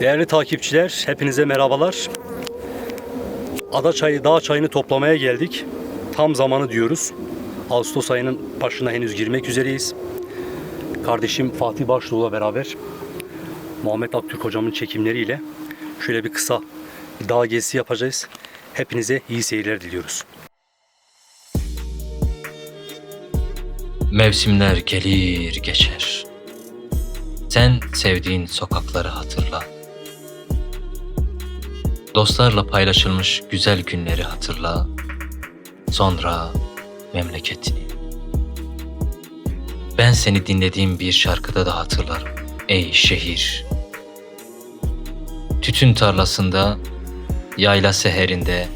Değerli takipçiler, hepinize merhabalar. Ada çayı, dağ çayını toplamaya geldik. Tam zamanı diyoruz. Ağustos ayının başına henüz girmek üzereyiz. Kardeşim Fatih Başdoğu'la beraber Muhammed Aktürk hocamın çekimleriyle şöyle bir kısa bir dağ gezisi yapacağız. Hepinize iyi seyirler diliyoruz. Mevsimler gelir geçer. Sen sevdiğin sokakları hatırla. Dostlarla paylaşılmış güzel günleri hatırla. Sonra memleketini. Ben seni dinlediğim bir şarkıda da hatırlarım. Ey şehir. Tütün tarlasında, yayla seherinde,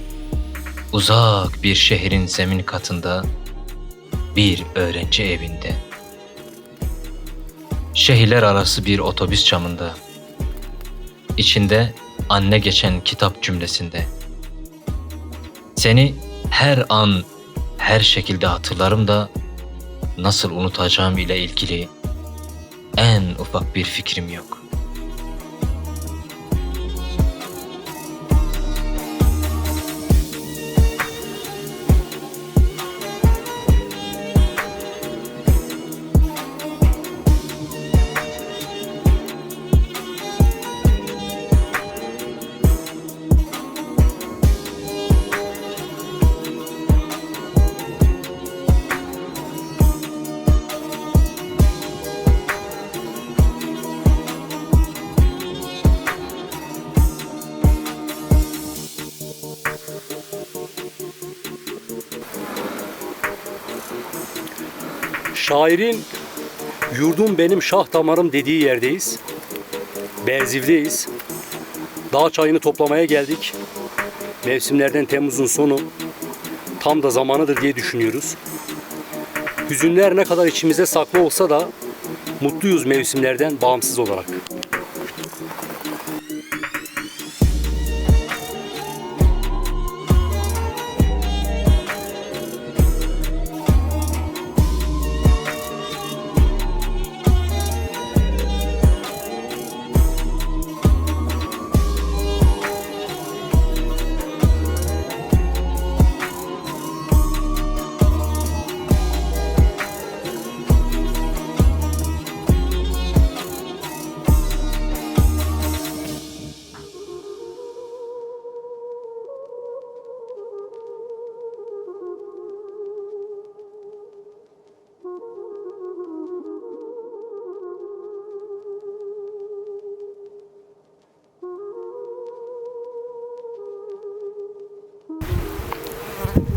uzak bir şehrin zemin katında bir öğrenci evinde. Şehirler arası bir otobüs camında. İçinde anne geçen kitap cümlesinde. Seni her an, her şekilde hatırlarım da nasıl unutacağım ile ilgili en ufak bir fikrim yok. Şairin yurdum benim şah damarım dediği yerdeyiz. Berziv'deyiz. Dağ çayını toplamaya geldik. Mevsimlerden Temmuz'un sonu. Tam da zamanıdır diye düşünüyoruz. Hüzünler ne kadar içimize saklı olsa da mutluyuz mevsimlerden bağımsız olarak.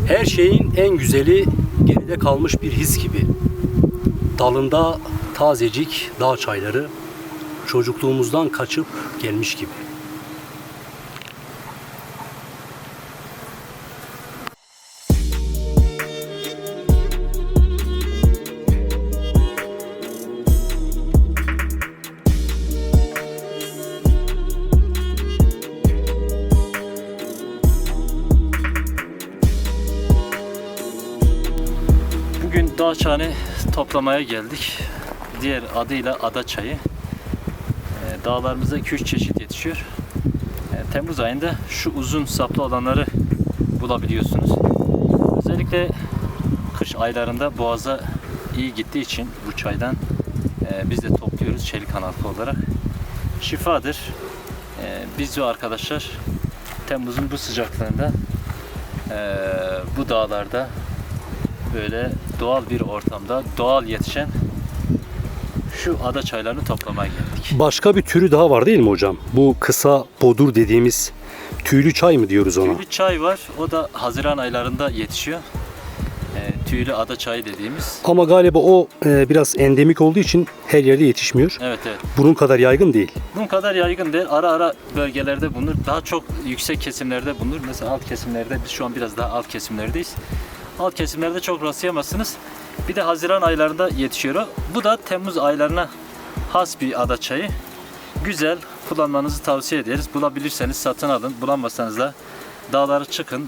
Her şeyin en güzeli geride kalmış bir his gibi. Dalında tazecik dağ çayları çocukluğumuzdan kaçıp gelmiş gibi. Çayını toplamaya geldik. Diğer adıyla ada çayı. Ee, Dağlarımızda 2-3 çeşit yetişiyor. Ee, Temmuz ayında şu uzun saplı olanları bulabiliyorsunuz. Özellikle kış aylarında boğaza iyi gittiği için bu çaydan e, biz de topluyoruz çelik kanatlı olarak. Şifadır. Ee, Biz ve arkadaşlar Temmuz'un bu sıcaklığında e, bu dağlarda böyle doğal bir ortamda doğal yetişen şu ada çaylarını toplamaya geldik. Başka bir türü daha var değil mi hocam? Bu kısa bodur dediğimiz tüylü çay mı diyoruz ona? Tüylü çay var. O da Haziran aylarında yetişiyor. Ee, tüylü ada çayı dediğimiz. Ama galiba o e, biraz endemik olduğu için her yerde yetişmiyor. Evet evet. Bunun kadar yaygın değil. Bunun kadar yaygın değil. Ara ara bölgelerde bulunur. Daha çok yüksek kesimlerde bulunur. Mesela alt kesimlerde biz şu an biraz daha alt kesimlerdeyiz. Alt kesimlerde çok rastlayamazsınız. Bir de Haziran aylarında yetişiyor. Bu da Temmuz aylarına has bir ada çayı. Güzel. Kullanmanızı tavsiye ederiz. Bulabilirseniz satın alın. Bulamazsanız da dağlara çıkın.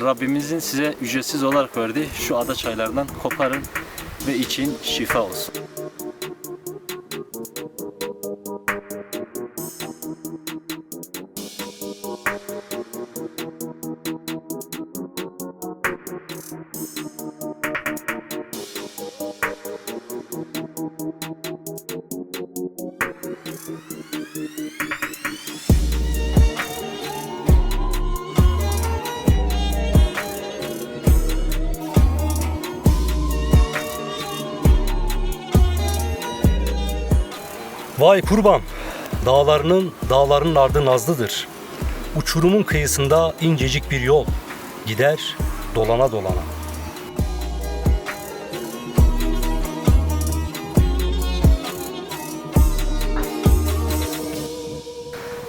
Rabbimizin size ücretsiz olarak verdiği şu ada çaylarından koparın ve için şifa olsun. Vay kurban, dağlarının dağların ardı nazlıdır. Uçurumun kıyısında incecik bir yol gider dolana dolana.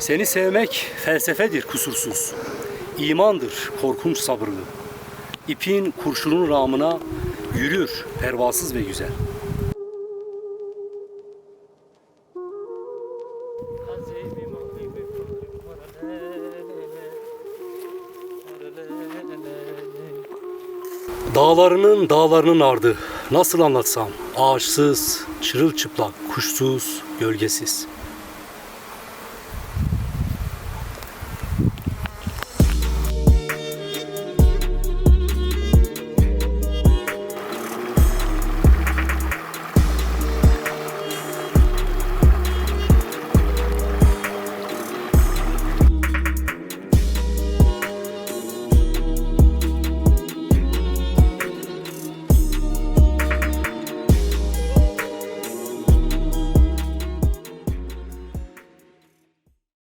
Seni sevmek felsefedir kusursuz. İmandır korkunç sabırlı. İpin kurşunun ramına yürür pervasız ve güzel. Dağlarının dağlarının ardı nasıl anlatsam ağaçsız, çırılçıplak, kuşsuz, gölgesiz.